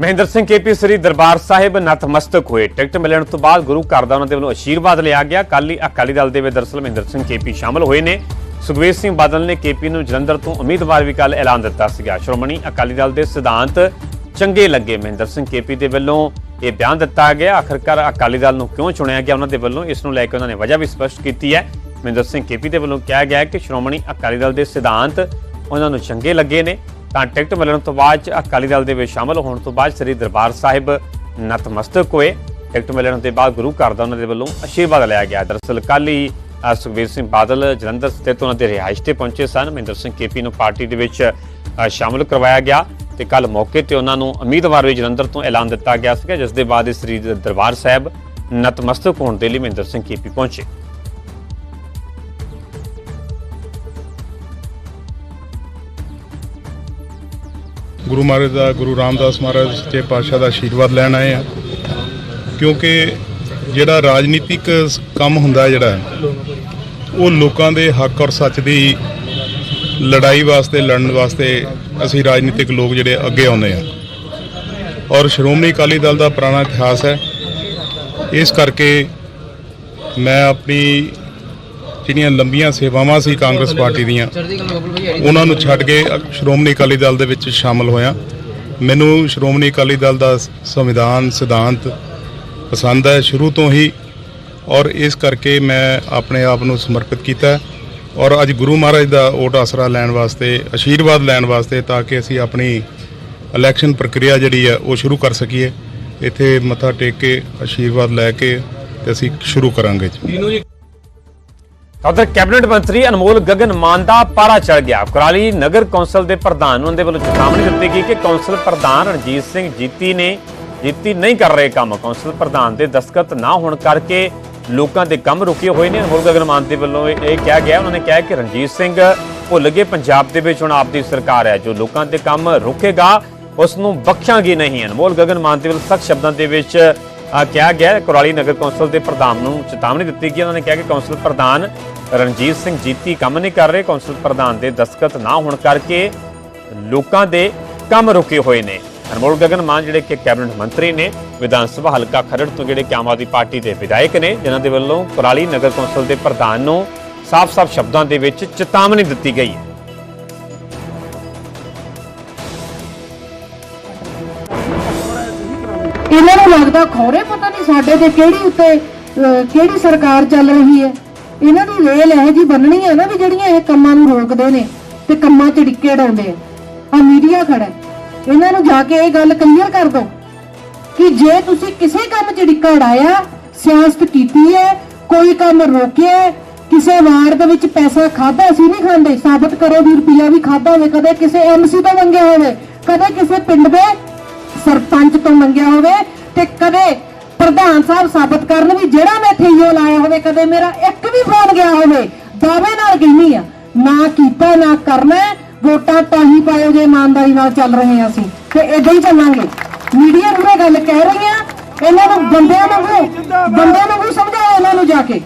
ਮਹਿੰਦਰ ਸਿੰਘ ਕੇਪੀ ਸ੍ਰੀ ਦਰਬਾਰ ਸਾਹਿਬ ਨਤਮਸਤਕ ਹੋਏ। ਟਿਕਟ ਮਿਲਣ ਤੋਂ ਬਾਅਦ ਗੁਰੂ ਘਰ ਦਾ ਉਹਨਾਂ ਦੇ ਵੱਲੋਂ ਅਸ਼ੀਰਵਾਦ ਲਿਆ ਗਿਆ। ਕੱਲ ਹੀ ਅਕਾਲੀ ਦਲ ਦੇ ਵਿੱਚ ਦਰਅਸਲ ਮਹਿੰਦਰ ਸਿੰਘ ਕੇਪੀ ਸ਼ਾਮਲ ਹੋਏ ਨੇ। ਸੁਖਵੀਰ ਸਿੰਘ ਬਾਦਲ ਨੇ ਕੇਪੀ ਨੂੰ ਜਲੰਧਰ ਤੋਂ ਉਮੀਦਵਾਰ ਵੀ ਕੱਲ ਐਲਾਨ ਦਿੱਤਾ ਸੀਗਾ। ਸ਼੍ਰੋਮਣੀ ਅਕਾਲੀ ਦਲ ਦੇ ਸਿਧਾਂਤ ਚੰਗੇ ਲੱਗੇ। ਮਹਿੰਦਰ ਸਿੰਘ ਕੇਪੀ ਦੇ ਵੱਲੋਂ ਇਹ ਬਿਆਨ ਦਿੱਤਾ ਗਿਆ। ਆਖਰਕਾਰ ਅਕਾਲੀ ਦਲ ਨੂੰ ਕਿਉਂ ਚੁਣਿਆ ਗਿਆ? ਉਹਨਾਂ ਦੇ ਵੱਲੋਂ ਇਸ ਨੂੰ ਲੈ ਕੇ ਉਹਨਾਂ ਨੇ ਵਜ੍ਹਾ ਵੀ ਸਪਸ਼ਟ ਕੀਤੀ ਹੈ। ਮਹਿੰਦਰ ਸਿੰਘ ਕੇਪੀ ਦੇ ਵੱਲੋਂ ਕਿਹਾ ਗਿਆ ਕਿ ਸ਼੍ਰੋਮਣੀ ਅਕਾਲੀ ਦਲ ਦੇ ਸਿਧਾਂਤ ਉਹਨਾਂ ਨੂੰ ਚੰਗੇ ਲੱਗੇ ਨੇ। ਤਾਂ ਟਿਕਟ ਮਿਲਣ ਤੋਂ ਬਾਅਦ 'ਚ ਅਕਾਲੀ ਦਲ ਦੇ ਵਿੱਚ ਸ਼ਾਮਲ ਹੋਣ ਤੋਂ ਬਾਅਦ ਸ੍ਰੀ ਦਰਬਾਰ ਸਾਹਿਬ ਨਤਮਸਤਕ ਹੋਏ। ਟਿਕਟ ਮਿਲਣ ਦੇ ਬਾਅਦ ਗੁਰੂ ਘਰ ਦਾ ਉਹਨਾਂ ਦੇ ਵੱਲੋਂ ਅਸ਼ੀਰਵਾਦ ਲਿਆ ਗਿਆ। ਦਰਅਸਲ ਕੱਲ੍ਹ ਹੀ ਅ, ਸੁਖਬੀਰ ਸਿੰਘ ਬਾਦਲ ਜਲੰਧਰ ਸਥਿਤ ਉਹਨਾਂ ਦੇ ਰਿਹਾਇਸ਼ ਤੇ ਪਹੁੰਚੇ ਸਨ। ਮਹਿੰਦਰ ਸਿੰਘ ਕੇਪੀ ਨੂੰ ਪਾਰਟੀ ਦੇ ਵਿੱਚ ਅ, ਸ਼ਾਮਲ ਕਰਵਾਇਆ ਗਿਆ ਤੇ ਕੱਲ ਮੌਕੇ ਤੇ ਉਹਨਾਂ ਨੂੰ ਉਮੀਦਵਾਰ ਵੀ ਜਲੰਧਰ ਤੋਂ ਐਲਾਨ ਦਿੱਤਾ ਗਿਆ ਸੀਗਾ ਜਿਸ ਦੇ ਬਾਅਦ ਇਹ ਸ੍ਰੀ ਦਰਬਾਰ ਸਾਹਿਬ ਨਤਮਸਤਕ ਹੋਣ ਦੇ ਲਈ ਮਹਿੰਦਰ ਸਿੰਘ ਕੇਪੀ ਪਹੁੰਚੇ। ਗੁਰੂ ਮਹਾਰਾਜ ਦਾ ਗੁਰੂ ਰਾਮਦਾਸ ਮਹਾਰਾਜ ਸੱਚੇ ਪਾਤਸ਼ਾਹ ਦਾ ਆਸ਼ੀਰਵਾਦ ਲੈਣ ਆਏ ਆ। ਕਿਉਂਕਿ ਜਿਹੜਾ ਰਾਜਨੀਤਿਕ ਕੰਮ ਹੁੰਦਾ ਜਿਹੜਾ ਉਹ ਲੋਕਾਂ ਦੇ ਹੱਕ ਔਰ ਸੱਚ ਦੀ ਲੜਾਈ ਵਾਸਤੇ, ਲੜਨ ਵਾਸਤੇ ਅਸੀਂ ਰਾਜਨੀਤਿਕ ਲੋਕ ਜਿਹੜੇ ਅੱਗੇ ਆਉਂਦੇ ਆ ਔਰ ਸ਼੍ਰੋਮਣੀ ਅਕਾਲੀ ਦਲ ਦਾ ਪੁਰਾਣਾ ਇਤਿਹਾਸ ਹੈ। ਇਸ ਕਰਕੇ ਮੈਂ ਆਪਣੀ ਜਿਹੜੀਆਂ ਲੰਬੀਆਂ ਸੇਵਾਵਾਂ ਸੀ ਕਾਂਗਰਸ ਪਾਰਟੀ ਦੀਆਂ, ਉਹਨਾਂ ਨੂੰ ਛੱਡ ਕੇ ਸ਼੍ਰੋਮਣੀ ਅਕਾਲੀ ਦਲ ਦੇ ਵਿੱਚ ਸ਼ਾਮਲ ਹੋਇਆ। ਮੈਨੂੰ ਸ਼੍ਰੋਮਣੀ ਅਕਾਲੀ ਦਲ ਦਾ ਸੰਵਿਧਾਨ, ਸਿਧਾਂਤ ਪਸੰਦ ਹੈ। ਸ਼ੁਰੂ ਤੋਂ ਹੀ ਔਰ ਇਸ ਕਰਕੇ ਮੈਂ ਆਪਣੇ ਆਪ ਨੂੰ ਸਮਰਪਿਤ ਕੀਤਾ ਔਰ ਅੱਜ ਗੁਰੂ ਮਹਾਰਾਜ ਦਾ ਓਟ ਆਸਰਾ ਲੈਣ ਵਾਸਤੇ ਆਸ਼ੀਰਵਾਦ ਲੈਣ ਵਾਸਤੇ ਤਾਂ ਕਿ ਅਸੀਂ ਆਪਣੀ ਇਲੈਕਸ਼ਨ ਪ੍ਰਕਿਰਿਆ ਜਿਹੜੀ ਹੈ ਉਹ ਸ਼ੁਰੂ ਕਰ ਸਕੀਏ। ਇੱਥੇ ਮੱਥਾ ਟੇਕ ਕੇ ਆਸ਼ੀਰਵਾਦ ਲੈ ਕੇ ਤੇ ਅਸੀਂ ਸ਼ੁਰੂ ਕਰਾਂਗੇ ਜੀ। ਉਧਰ ਕੈਬਨਿਟ ਮੰਤਰੀ ਅਨਮੋਲ ਗਗਨ ਮਾਨ ਦਾ ਪਾਰਾ ਚੜ ਗਿਆ। ਕੁਰਾਲੀ ਨਗਰ ਕੌਂਸਲ ਦੇ ਪ੍ਰਧਾਨ ਨੂੰ ਉਹਦੇ ਵੱਲੋਂ ਚੇਤਾਵਨੀ ਦਿੱਤੀ ਗਈ ਕਿ ਕੌਂਸਲ ਪ੍ਰਧਾਨ ਰਣਜੀਤ ਸਿੰਘ ਜੀਤੀ ਨੇ ਜੀਤੀ ਨਹੀਂ ਕਰ ਰਹੇ ਕੰਮ। ਕੌਂਸਲ ਪ੍ਰਧਾਨ ਦੇ ਦਸਤਖਤ ਨਾ ਹੋਣ ਕਰਕੇ ਲੋਕਾਂ ਦੇ ਕੰਮ ਰੁਕੇ ਹੋਏ ਨੇ। ਅਨਮੋਲ ਗਗਨ ਮਾਨ ਦੇ ਵੱਲੋਂ ਇਹ ਕਿਹਾ ਗਿਆ। ਉਹਨਾਂ ਨੇ ਕਿਹਾ ਕਿ ਰਣਜੀਤ ਸਿੰਘ ਭੁੱਲ ਗਏ। ਪੰਜਾਬ ਦੇ ਵਿੱਚ ਹੁਣ ਆਪਦੀ ਸਰਕਾਰ ਹੈ। ਜੋ ਲੋਕਾਂ ਦੇ ਕੰਮ ਰੁਕੇਗਾ, ਉਸ ਨੂੰ ਬਖਸ਼ਾਂਗੇ ਨਹੀਂ ਅਨਮੋਲ ਗਗਨ ਮਾਨ ਦੇ ਵੱਲੋਂ ਸਖਤ ਸ਼ਬਦਾਂ ਦੇ ਵਿੱਚ ਕਿਹਾ ਗਿਆ ਕੁਰਾਲੀ ਨਗਰ ਕੌਂਸਲ ਦੇ ਪ੍ਰਧਾਨ ਨੂੰ ਚੇਤਾਵਨੀ ਦਿੱਤੀ ਗਈ। ਉਹਨਾਂ ਨੇ ਕਿਹਾ ਕਿ ਕੌਂਸਲ ਪ੍ਰਧਾਨ ਰਣਜੀਤ ਸਿੰਘ ਜੀਤੀ ਕੰਮ ਨਹੀਂ ਕਰ ਰਹੇ। ਕੌਂਸਲ ਪ੍ਰਧਾਨ ਦੇ ਦਸਤਖਤ ਨਾ ਹੋਣ ਕਰਕੇ ਲੋਕਾਂ ਦੇ ਕੰਮ ਰੁਕੇ ਹੋਏ ਨੇ। ਅਨਮੋਲ ਗਗਨ ਮਾਨ, ਜਿਹੜੇ ਕਿ ਕੈਬਨਿਟ ਮੰਤਰੀ ਨੇ, ਵਿਧਾਨ ਸਭਾ ਹਲਕਾ ਖਰੜ ਤੋਂ ਜਿਹੜੇ ਕਿ ਆਮ ਆਦਮੀ ਪਾਰਟੀ ਦੇ ਵਿਧਾਇਕ ਨੇ, ਜਿਨ੍ਹਾਂ ਦੇ ਵੱਲੋਂ ਕੁਰਾਲੀ ਨਗਰ ਕੌਂਸਲ ਦੇ ਪ੍ਰਧਾਨ ਨੂੰ ਸਾਫ਼-ਸਾਫ਼ ਸ਼ਬਦਾਂ ਦੇ ਵਿੱਚ ਚੇਤਾਵਨੀ ਦਿੱਤੀ ਗਈ। ਹੈ ਇਹਨਾਂ ਨੂੰ ਲੱਗਦਾ ਖੋਰੇ ਪਤਾ ਨਹੀਂ ਸਾਡੇ ਤੇ ਕਿਹੜੀ ਉੱਤੇ ਕਿਹੜੀ ਸਰਕਾਰ ਚੱਲ ਰਹੀ ਹੈ। ਇਹਨਾਂ ਦੀ ਰੇਲ ਇਹ ਜੀ ਬੰਨਣੀ ਹੈ ਨਾ ਵੀ ਜਿਹੜੀਆਂ ਇਹ ਕੰਮਾਂ ਨੂੰ ਰੋਕਦੇ ਨੇ ਤੇ ਕੰਮਾਂ 'ਚ ਡਿੱਕੇ ਡਾਉਂਦੇ ਆ। ਆ ਮੀਡੀਆ ਖੜਾ ਇਹਨਾਂ ਨੂੰ ਜਾ ਕੇ ਇਹ ਗੱਲ ਕਲੀਅਰ ਕਰ ਦਿਓ ਕਿ ਜੇ ਤੁਸੀਂ ਕਿਸੇ ਕੰਮ 'ਚ ਡਿੱਕਾ ਉਡਾਇਆ ਸਿਆਸਤ ਕੀਤੀ ਹੈ, ਕੋਈ ਕੰਮ ਰੋਕਿਆ ਕਿਸੇ ਵਾਰ ਦੇ ਵਿੱਚ ਪੈਸਾ ਖਾਦਾ ਅਸੀਂ ਨਹੀਂ ਖਾਂਦੇ, ਸਾਬਤ ਕਰੋ ਵੀ ਰੁਪਿਆ ਵੀ ਖਾਦਾ ਹੋਵੇ, ਕਦੇ ਕਿਸੇ ਐਮਸੀ ਤੋਂ ਮੰਗਿਆ ਹੋਵੇ, ਕਦੇ ਕਿਸੇ ਪਿੰਡ ਦੇ ਸਰਪੰਚ ਤੋਂ ਮੰਗਿਆ ਹੋਵੇ ਤੇ ਕਦੇ ਪ੍ਰਧਾਨ ਸਾਹਿਬ ਸਾਬਤ ਕਰਨ ਵੀ ਜਿਹੜਾ ਮੈਂ ਥਈਓ ਲਾਇਆ ਹੋਵੇ, ਕਦੇ ਮੇਰਾ ਇੱਕ ਵੀ ਫੋਨ ਗਿਆ ਹੋਵੇ, ਦਾਅਵੇ ਨਾਲ ਕਹਿੰਦੀ ਆ, ਨਾ ਕੀਤਾ, ਨਾ ਕਰਨਾ ਵੋਟਾਂ ਤਾਂ ਹੀ ਪਾਇਓ ਜੇ ਇਮਾਨਦਾਰੀ ਨਾਲ ਚੱਲ ਰਹੇ ਹਾਂ ਅਸੀਂ। ਤੇ ਇਦਾਂ ਹੀ ਚੱਲਾਂਗੇ। ਮੀਡੀਆ ਨੂੰ ਇਹ ਗੱਲ ਕਹਿ ਰਹੀ ਆ ਇਹਨਾਂ ਨੂੰ ਬੰਦਿਆਂ ਨੂੰ ਬੰਦਿਆਂ ਵਾਂਗੂ ਸਮਝਾਓ ਇਹਨਾਂ ਨੂੰ ਜਾ ਕੇ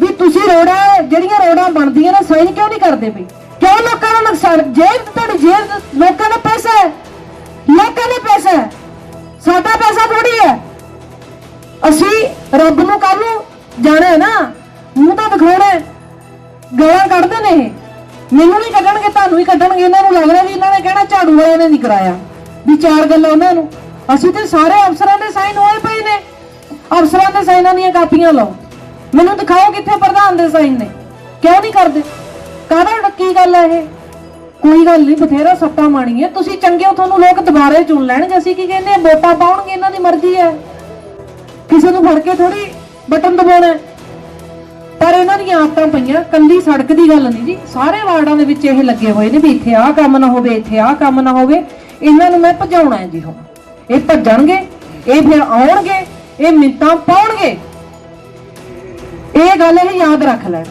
ਵੀ ਤੁਸੀਂ ਰੋੜਾ, ਜਿਹੜੀਆਂ ਰੋੜਾਂ ਬਣਦੀਆਂ ਨੇ ਸਾਈਨ ਕਿਉਂ ਨਹੀਂ ਕਰਦੇ ਪਈ ਕਿਉਂ ਲੋਕਾਂ ਦਾ ਨੁਕਸਾਨ ਜੇਬ ਤੁਹਾਡੀ ਜੇਬ ਲੋਕਾਂ ਦਾ ਪੈਸਾ ਹੈ। ਲੋਕਾਂ ਦਾ ਪੈਸਾ ਹੈ। ਸਾਡਾ ਪੈਸਾ ਥੋੜੀ ਹੈ। ਅਸੀਂ ਰੱਬ ਨੂੰ ਕੱਲ ਨੂੰ ਜਾਣਾ ਹੈ ਨਾ, ਮੂੰਹ ਤਾਂ ਦਿਖਾਉਣਾ ਹੈ। ਕੱਢਦੇ ਨੇ ਇਹ। ਮੈਨੂੰ ਨਹੀਂ ਕੱਢਣਗੇ, ਤੁਹਾਨੂੰ ਹੀ ਕੱਢਣਗੇ। ਇਹਨਾਂ ਨੂੰ ਲੱਗਦਾ ਵੀ ਇਹਨਾਂ ਨੇ ਕਹਿਣਾ, ਝਾੜੂ ਵਾਲਿਆਂ ਨੇ ਨਹੀਂ ਕਰਾਇਆ। ਵੀ ਚਾਰ ਗੱਲਾਂ ਉਹਨਾਂ ਨੂੰ। ਅਸੀਂ ਤੇ ਸਾਰੇ ਅਫਸਰਾਂ ਦੇ ਸਾਈਨ ਹੋਏ ਪਏ ਨੇ। ਅਫਸਰਾਂ ਦੇ ਸਾਈਨਾਂ ਦੀਆਂ ਕਾਪੀਆਂ ਲਓ। ਮੈਨੂੰ ਦਿਖਾਓ ਕਿੱਥੇ ਪ੍ਰਧਾਨ ਦੇ ਸਾਈਨ ਨੇ। ਕਿਉਂ ਨਹੀਂ ਕਰਦੇ? ਕਾਹਦਾ ਕੀ ਗੱਲ ਹੈ ਇਹ? ਕੋਈ ਗੱਲ ਨਹੀਂ, ਬਥੇਰਾ ਸੱਟਾ ਮਾਣੀ ਹੈ ਤੁਸੀਂ ਚੰਗੇ ਹੋ, ਤੁਹਾਨੂੰ ਲੋਕ ਦੁਬਾਰੇ ਚੁਣ ਲੈਣਗੇ। ਅਸੀਂ ਕੀ ਕਹਿੰਦੇ ਆ ਵੋਟਾਂ ਪਾਉਣਗੇ, ਇਹਨਾਂ ਦੀ ਮਰਜ਼ੀ ਹੈ। ਕਿਸੇ ਨੂੰ ਫੜ ਕੇ ਥੋੜੀ ਬਟਨ ਦਬਾਉਣਾ ਪਰ ਇਹਨਾਂ ਦੀਆਂ ਆਦਤਾਂ ਪਈਆਂ ਕੱਲੀ ਸੜਕ ਦੀ ਗੱਲ ਨਹੀਂ ਜੀ। ਸਾਰੇ ਵਾਰਡਾਂ ਦੇ ਵਿੱਚ ਇਹ ਲੱਗੇ ਹੋਏ ਨੇ ਵੀ ਇੱਥੇ ਆਹ ਕੰਮ ਨਾ ਹੋਵੇ, ਇੱਥੇ ਆਹ ਕੰਮ ਨਾ ਹੋਵੇ। ਇਹਨਾਂ ਨੂੰ ਮੈਂ ਭਜਾਉਣਾ ਹੈ ਜੀ ਹੁਣ। ਇਹ ਭੱਜਣਗੇ, ਇਹ ਫਿਰ ਆਉਣਗੇ, ਇਹ ਮਿੰਤਾਂ ਪਾਉਣਗੇ। ਇਹ ਗੱਲ ਇਹ ਯਾਦ ਰੱਖ ਲੈਣ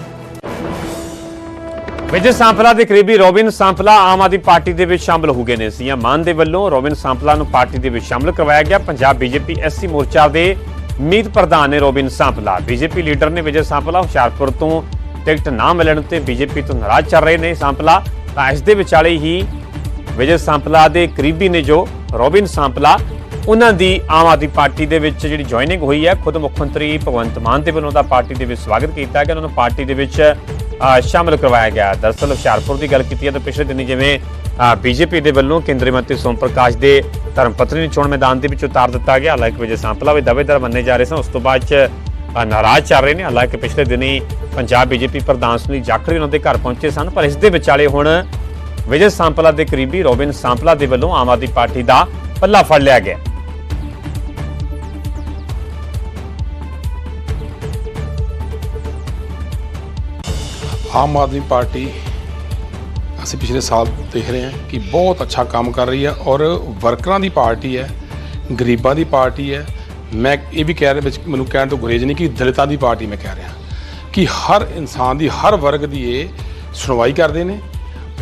ਵਿਜੇ ਸਾਂਪਲਾ ਦੇ ਕਰੀਬੀ ਰੋਬਿਨ ਸਾਂਪਲਾ ਆਮ ਆਦਮੀ ਪਾਰਟੀ ਦੇ ਵਿੱਚ ਸ਼ਾਮਲ ਹੋ ਗਏ ਨੇ। ਸੀਐਮ ਮਾਨ ਦੇ ਵੱਲੋਂ ਰੋਬਿਨ ਸਾਂਪਲਾ ਨੂੰ ਪਾਰਟੀ ਦੇ ਵਿੱਚ ਸ਼ਾਮਲ ਕਰਵਾਇਆ ਗਿਆ। ਪੰਜਾਬ ਬੀਜੇਪੀ ਐਸਸੀ ਮੋਰਚਾ ਦੇ ਮੀਤ ਪ੍ਰਧਾਨ ਨੇ ਰੋਬਿਨ ਸਾਂਪਲਾ ਬੀਜੇਪੀ ਲੀਡਰ ਨੇ ਵਿਜੇ ਸਾਂਪਲਾ ਹੁਸ਼ਿਆਰਪੁਰ ਤੋਂ ਟਿਕਟ ਨਾ ਮਿਲਣ ਤੇ ਬੀਜੇਪੀ ਤੋਂ ਨਾਰਾਜ਼ ਚੱਲ ਰਹੇ ਨੇ ਸਾਂਪਲਾ। ਤਾਂ ਇਸ ਦੇ ਵਿਚਾਲੇ ਹੀ ਵਿਜੇ ਸਾਂਪਲਾ ਦੇ ਕਰੀਬੀ ਨੇ ਜੋ ਰੋਬਿਨ ਸਾਂਪਲਾ ਉਹਨਾਂ ਦੀ ਆਮ ਆਦਮੀ ਪਾਰਟੀ ਦੇ ਵਿੱਚ ਜਿਹੜੀ ਜੁਆਇਨਿੰਗ ਹੋਈ ਹੈ ਖੁਦ ਮੁੱਖ ਮੰਤਰੀ ਭਗਵੰਤ ਮਾਨ ਦੇ ਵੱਲੋਂ ਦਾ ਪਾਰਟੀ ਦੇ ਵਿੱਚ ਸਵਾਗਤ ਕੀਤਾ ਗਿਆ ਉਹਨਾਂ ਨੂੰ ਪਾਰਟੀ ਦੇ ਵਿੱਚ ਅ, ਸ਼ਾਮਲ ਕਰਵਾਇਆ ਗਿਆ। ਦਰਅਸਲ ਹੁਸ਼ਿਆਰਪੁਰ ਦੀ ਗੱਲ ਕੀਤੀ ਹੈ ਤਾਂ ਪਿਛਲੇ ਦਿਨੀ ਜਿਵੇਂ ਬੀਜੇਪੀ ਦੇ ਵੱਲੋਂ ਕੇਂਦਰੀ ਮੰਤਰੀ ਸੋਮ ਪ੍ਰਕਾਸ਼ ਦੇ ਧਰਮ ਪਤਨੀ ਨੂੰ ਚੋਣ ਮੈਦਾਨ ਦੇ ਵਿੱਚ ਉਤਾਰ ਦਿੱਤਾ ਗਿਆ। ਹਾਲਾਂਕਿ ਵਿਜੇ ਸਾਂਪਲਾ ਵੀ ਦਾਅਵੇਦਾਰ ਮੰਨੇ ਜਾ ਰਹੇ ਸਨ। ਉਸ ਤੋਂ ਬਾਅਦ ਚ ਨਾਰਾਜ਼ ਚੱਲ ਰਹੇ ਨੇ। ਹਾਲਾਂਕਿ ਪਿਛਲੇ ਦਿਨੀ ਪੰਜਾਬ ਬੀਜੇਪੀ ਪ੍ਰਧਾਨ ਸੁਨੀਲ ਜਾਖੜ ਉਹਨਾਂ ਦੇ ਘਰ ਪਹੁੰਚੇ ਸਨ, ਪਰ ਇਸ ਦੇ ਵਿਚਾਲੇ ਹੁਣ ਵਿਜੇ ਸਾਂਪਲਾ ਦੇ ਕਰੀਬੀ ਰੋਬਿਨ ਸਾਂਪਲਾ ਦੇ ਵੱਲੋਂ ਆਮ ਆਦਮੀ ਪਾਰਟੀ ਦਾ ਪੱਲਾ ਫੜ ਲਿਆ ਗਿਆ। ਆਮ ਆਦਮੀ ਪਾਰਟੀ ਅਸੀਂ ਪਿਛਲੇ ਸਾਲ ਦੇਖ ਰਹੇ ਹਾਂ ਕਿ ਬਹੁਤ ਅੱਛਾ ਕੰਮ ਕਰ ਰਹੀ ਹੈ ਔਰ ਵਰਕਰਾਂ ਦੀ ਪਾਰਟੀ ਹੈ, ਗਰੀਬਾਂ ਦੀ ਪਾਰਟੀ ਹੈ। ਮੈਂ ਇਹ ਵੀ ਕਹਿ ਰਿਹਾ ਵਿੱਚ ਮੈਨੂੰ ਕਹਿਣ ਤੋਂ ਗੁਰੇਜ਼ ਨਹੀਂ ਕਿ ਦਲਿਤਾਂ ਦੀ ਪਾਰਟੀ ਮੈਂ ਕਹਿ ਰਿਹਾ। ਕਿ ਹਰ ਇਨਸਾਨ ਦੀ, ਹਰ ਵਰਗ ਦੀ ਇਹ ਸੁਣਵਾਈ ਕਰਦੇ ਨੇ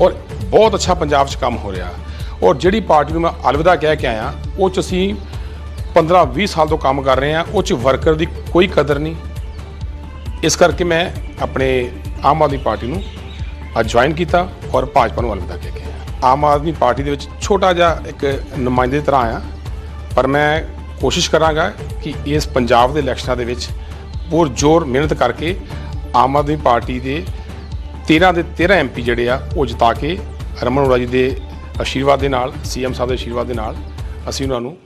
ਔਰ ਬਹੁਤ ਅੱਛਾ ਪੰਜਾਬ 'ਚ ਕੰਮ ਹੋ ਰਿਹਾ। ਔਰ ਜਿਹੜੀ ਪਾਰਟੀ ਨੂੰ ਮੈਂ ਅਲਵਿਦਾ ਕਹਿ ਕੇ ਆਇਆ, ਉਹ 'ਚ ਅਸੀਂ 15-20 ਸਾਲ ਤੋਂ ਕੰਮ ਕਰ ਰਹੇ ਹਾਂ, ਉਹ 'ਚ ਵਰਕਰ ਦੀ ਕੋਈ ਕਦਰ ਨਹੀਂ। ਇਸ ਕਰਕੇ ਮੈਂ ਆਪਣੇ ਆਮ ਆਦਮੀ ਪਾਰਟੀ ਨੂੰ ਅੱਜ ਜੁਆਇਨ ਕੀਤਾ। ਔਰ ਭਾਜਪਾ ਨੂੰ ਅਲਵਿਦਾ ਕਹਿ ਕੇ ਆਇਆ। ਆਮ ਆਦਮੀ ਪਾਰਟੀ ਦੇ ਵਿੱਚ ਛੋਟਾ ਜਿਹਾ ਇੱਕ ਨੁਮਾਇੰਦੇ ਦੀ ਤਰ੍ਹਾਂ ਆਇਆ। ਪਰ ਮੈਂ ਕੋਸ਼ਿਸ਼ ਕਰਾਂਗਾ ਕਿ ਇਸ ਪੰਜਾਬ ਦੇ ਇਲੈਕਸ਼ਨਾਂ ਦੇ ਵਿੱਚ ਬਹੁਤ ਜ਼ੋਰ ਮਿਹਨਤ ਕਰਕੇ ਆਮ ਆਦਮੀ ਪਾਰਟੀ ਦੇ 13 ਦੇ 13 ਐਮਪੀ ਜਿਹੜੇ ਆ, ਉਹ ਜਿਤਾ ਕੇ ਰਮਨ ਅਰੋੜਾ ਜੀ ਦੇ ਆਸ਼ੀਰਵਾਦ ਦੇ ਨਾਲ, ਸੀਐਮ ਸਾਹਿਬ ਦੇ ਆਸ਼ੀਰਵਾਦ ਦੇ ਨਾਲ ਅਸੀਂ ਉਹਨਾਂ ਨੂੰ